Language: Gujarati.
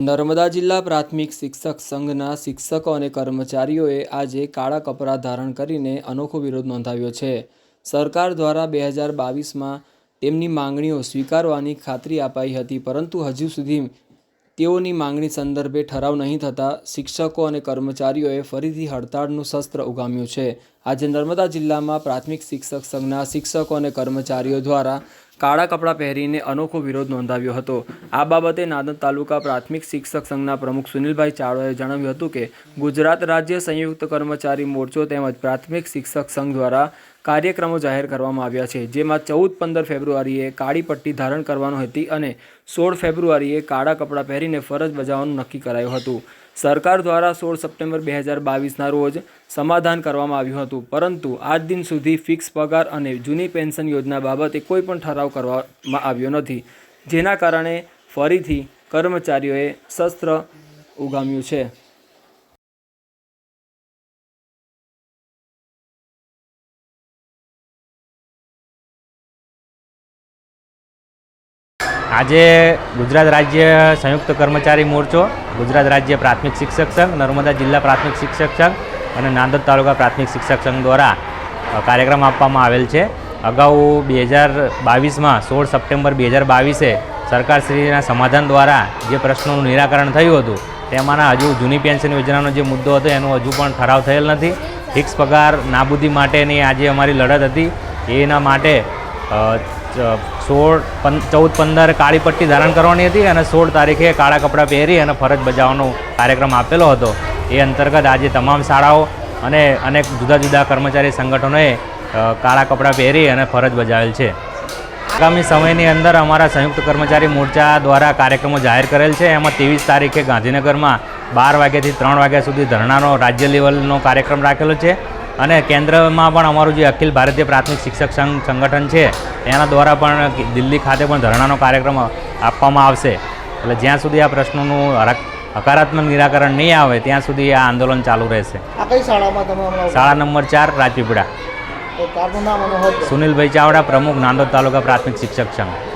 નર્મદા જિલ્લા પ્રાથમિક શિક્ષક સંઘના શિક્ષકો અને કર્મચારીઓએ આજે કાળા કપડાં ધારણ કરીને અનોખો વિરોધ નોંધાવ્યો છે. સરકાર દ્વારા બે હજાર બાવીસમાં તેમની માંગણીઓ સ્વીકારવાની ખાતરી અપાઈ હતી, પરંતુ હજુ સુધી તેઓની માંગણી સંદર્ભે ઠરાવ નહીં થતાં શિક્ષકો અને કર્મચારીઓએ ફરીથી હડતાળનું શસ્ત્ર ઉગામ્યું છે. આજે નર્મદા જિલ્લામાં પ્રાથમિક શિક્ષક સંઘના શિક્ષકો અને કર્મચારીઓ દ્વારા કાળા કપડાં પહેરીને અનોખો વિરોધ નોંધાવ્યો હતો. આ બાબતે નાદન તાલુકા પ્રાથમિક શિક્ષક સંઘના પ્રમુખ સુનિલભાઈ ચાવડાએ જણાવ્યું હતું કે, ગુજરાત રાજ્ય સંયુક્ત કર્મચારી મોરચો તેમજ પ્રાથમિક શિક્ષક સંઘ દ્વારા કાર્યક્રમો જાહેર કરવામાં આવ્યા છે, જેમાં ચૌદ પંદર ફેબ્રુઆરીએ કાળી પટ્ટી ધારણ કરવાનો હતી અને સોળ ફેબ્રુઆરીએ કાળા કપડાં પહેરીને ફરજ બજાવવાનું નક્કી કરાયું હતું. સરકાર દ્વારા સોળ સપ્ટેમ્બર બે હજાર બાવીસના રોજ સમાધાન કરવામાં આવ્યું હતું. પરંતુ આજ દિન સુધી ફિક્સ પગાર અને જૂની પેન્શન યોજના બાબતે કોઈ પણ ઠરાવ કરવામાં આવ્યો નથી, જેના કારણે ફરીથી કર્મચારીઓએ શસ્ત્ર ઉગામ્યું છે. આજે ગુજરાત રાજ્ય સંયુક્ત કર્મચારી મોરચો, ગુજરાત રાજ્ય પ્રાથમિક શિક્ષક સંઘ, નર્મદા જિલ્લા પ્રાથમિક શિક્ષક સંઘ અને નાંદોદ તાલુકા પ્રાથમિક શિક્ષક સંઘ દ્વારા કાર્યક્રમ આપવામાં આવેલ છે. અગાઉ બે હજાર બાવીસમાં સોળ સપ્ટેમ્બર બે હજાર બાવીસે સરકારશ્રીના સમાધાન દ્વારા જે પ્રશ્નોનું નિરાકરણ થયું હતું, તેમાંના હજુ જૂની પેન્શન યોજનાનો જે મુદ્દો હતો, એનો હજુ પણ ઠરાવ થયેલ નથી. ફિક્સ પગાર નાબૂદી માટેની આજે અમારી લડત હતી. એના માટે સોળ ચૌદ પંદર કાળી પટ્ટી ધારણ કરવાની હતી અને સોળ તારીખે કાળા કપડાં પહેરી અને ફરજ બજાવવાનો કાર્યક્રમ આપેલો હતો. એ અંતર્ગત આજે તમામ શાળાઓ અને અનેક જુદા જુદા કર્મચારી સંગઠનોએ કાળા કપડાં પહેરી અને ફરજ બજાવેલ છે. આગામી સમયની અંદર અમારા સંયુક્ત કર્મચારી મોરચા દ્વારા કાર્યક્રમો જાહેર કરેલ છે. એમાં ત્રેવીસ તારીખે ગાંધીનગરમાં બાર વાગ્યાથી ત્રણ વાગ્યા સુધી ધરણાનો રાજ્ય લેવલનો કાર્યક્રમ રાખેલો છે. અને કેન્દ્રમાં પણ અમારું જે અખિલ ભારતીય પ્રાથમિક શિક્ષક સંઘ સંગઠન છે એના દ્વારા પણ દિલ્હી ખાતે પણ ધરણાનો કાર્યક્રમ આપવામાં આવશે. એટલે જ્યાં સુધી આ પ્રશ્નોનું હકારાત્મક નિરાકરણ નહીં આવે ત્યાં સુધી આ આંદોલન ચાલુ રહેશે. શાળા નંબર ચાર રાજપીપળા. સુનિલભાઈ ચાવડા પ્રમુખ નાંદોદ તાલુકા પ્રાથમિક શિક્ષક સંઘ.